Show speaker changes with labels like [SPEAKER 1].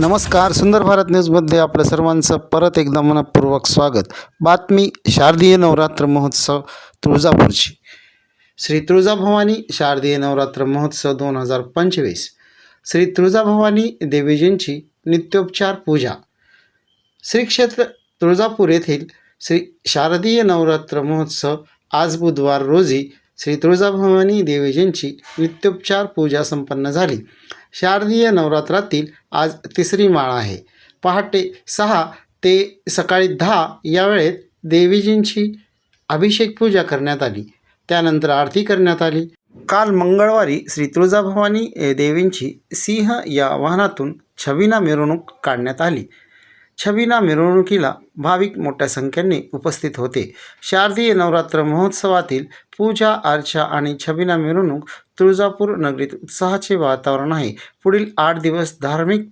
[SPEAKER 1] नमस्कार सुंदर भारत न्यूजमध्ये आपल्या सर्वांचं परत एकदा मनपूर्वक स्वागत. बातमी शारदीय नवरात्र महोत्सव तुळजापूरची. श्री तुळजाभवानी शारदीय नवरात्र महोत्सव दोन हजार पंचवीस. श्री तुळजाभवानी देवीजींची नित्योपचार पूजा. श्री क्षेत्र तुळजापूर येथील श्री शारदीय नवरात्र महोत्सव आज बुधवार रोजी श्री तुळजाभवानी देवीजींची नित्योपचार पूजा संपन्न झाली. शारदीय नवरात्रातील आज तिसरी माळ आहे. पहाटे सहा ते सकाळी दहा या वेळेत देवीजींची अभिषेक पूजा करण्यात आली. त्यानंतर आरती करण्यात आली. काल मंगळवारी श्री तुळजाभवानी देवींची सिंह या वाहनातून छबिना मिरवणूक काढण्यात आली. छबिना मिरवणुकीला भाविक मोठ्या संख्येने उपस्थित होते. शारदीय नवरात्र महोत्सवातील पूजा अर्चा आणि छबिना मिरवणूक तुळजापूर नगरीत उत्साहाचे वातावरण आहे. पुढील आठ दिवस धार्मिक